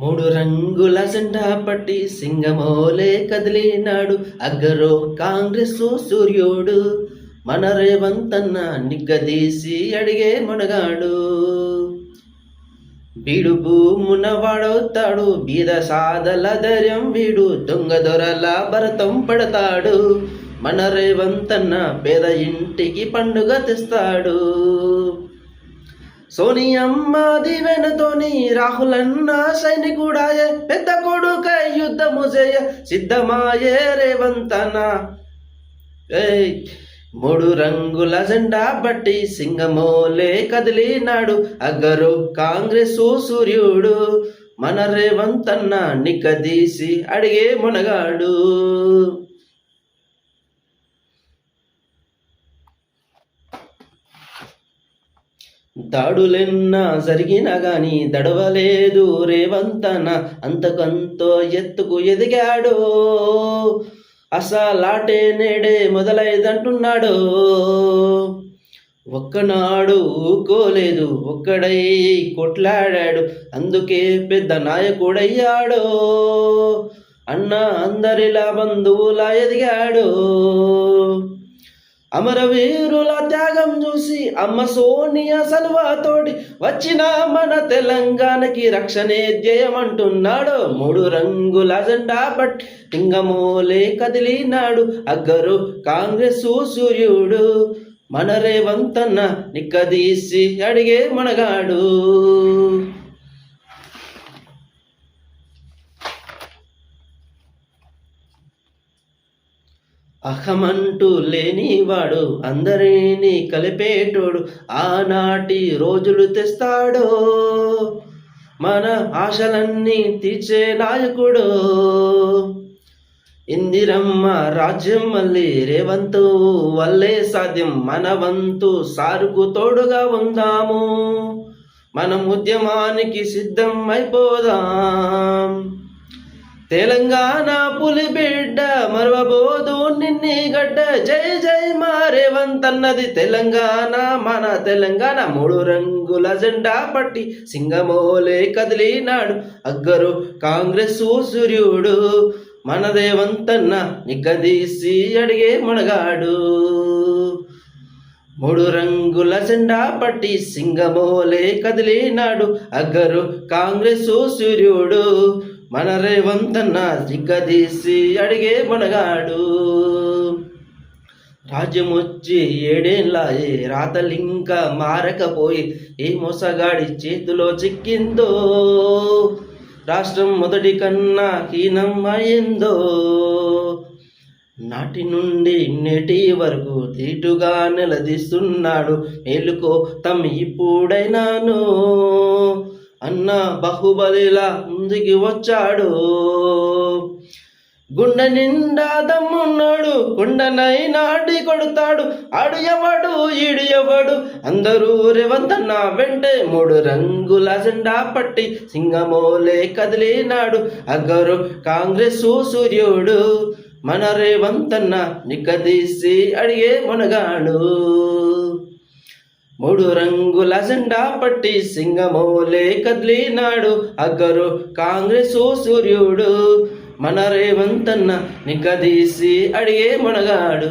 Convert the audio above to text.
మూడు రంగుల జెండా పట్టి సింగమోలే కదిలినాడు అగ్గరో కాంగ్రెస్ సూర్యుడు. మన రేవంతన్న నిగ్గదీసి అడిగే మునగాడు. బీడు భూమున వాడవుతాడు బీద సాదల ధైర్యం వీడు దొంగ దొరల భరతం పడతాడు. మన రేవంతన్న పేద ఇంటికి పండుగ తెస్తాడు. సోనియమ్మ దివెనతోని రాహులన్న సైనికుడాయే పెద్ద కొడుక యుద్ధము చేయ సిద్ధమాయే రేవంతన ఏయ్ మూడు రంగుల జెండా బట్టి సింగమోలే కదిలినాడు అగ్గరు కాంగ్రెస్ సూర్యుడు. మన రేవంతన్న నిక్కదీసి అడిగే మునగాడు. దాడులెన్నా జరిగినా గాని దడవలేదు రేవంతన. అంతకంతో ఎత్తుకు ఎదిగాడు. అసలాటే నేడే మొదలైదంటున్నాడు. ఒక్కనాడు ఊకోలేదు ఒక్కడై కొట్లాడాడు. అందుకే పెద్ద నాయకుడయ్యాడు. అన్న అందరిలా బంధువులా ఎదిగాడు. అమరవీరుల త్యాగం చూసి అమ్మ సోనియా సల్వాతోడి వచ్చిన మన తెలంగాణకి రక్షణే ధ్యేయమంటున్నాడు. మూడు రంగుల జెండా పట్టి లింగమూలే కదిలినాడు అగ్గరు కాంగ్రెస్ సూర్యుడు. మన రేవంతన్న నిక్కదీసి అడిగే మనగాడు అహమంటూ లేనివాడు అందరినీ కలిపేటోడు ఆనాటి రోజులు తెస్తాడో? మన ఆశలన్నీ తీర్చే నాయకుడు? ఇందిరమ్మ రాజ్యం మళ్ళీ రేవంతు వల్లే సాధ్యం. మన వంతు సారుకు తోడుగా ఉందాము. మనం ఉద్యమానికి సిద్ధం అయిపోదాం. తెలంగాణ పులిబిడ్డ నిన్ని జై జై మా రేవంత్ అన్నది తెలంగాణ మన తెలంగాణ మూడు రంగుల జెండా పట్టి సింగమోలే కదిలినాడు అగ్గరు కాంగ్రెస్ సూర్యుడు. మన రేవంతన్న నిగ్గదీసి అడిగే మునగాడు. మూడు రంగుల జెండా పట్టి సింగమోలే కదిలినాడు అగ్గరు కాంగ్రెస్ సూర్యుడు. మన రేవంతన్న దిగ్గదీసి అడిగే మునగాడు. రాజ్యం వచ్చి ఏడేళ్ళాయే. రాతలింక మారకపోయి ఏ మోసగాడి చేతిలో చిక్కిందో. రాష్ట్రం మొదటి కన్నా హీనం నాటి నుండి నేటి వరకు తీటుగా నిలదీస్తున్నాడు. మేలుకో తమ్మి ఇప్పుడైనాను. అన్న బాహుబలిలా ముందుకి వచ్చాడు. గుండె నిండా దమ్మున్నాడు కొండనై నాడి కొడతాడు. ఆడు ఎవడు ఈడు ఎవడు? అందరూ రేవంతన్న వెంటే మూడు రంగుల జెండా పట్టి సింగమోలే కదిలినాడు. అగ్గరు కాంగ్రెస్ సూర్యుడు మన రేవంతన్న నిక్కదీసి అడిగే మునగాడు. మూడు రంగుల జెండా పట్టి సింగమోలే కదిలినాడు. అగ్గరు కాంగ్రెస్ సూర్యుడు మన రేవంతన్న నిగ్గదీసి అడిగే మునగాడు.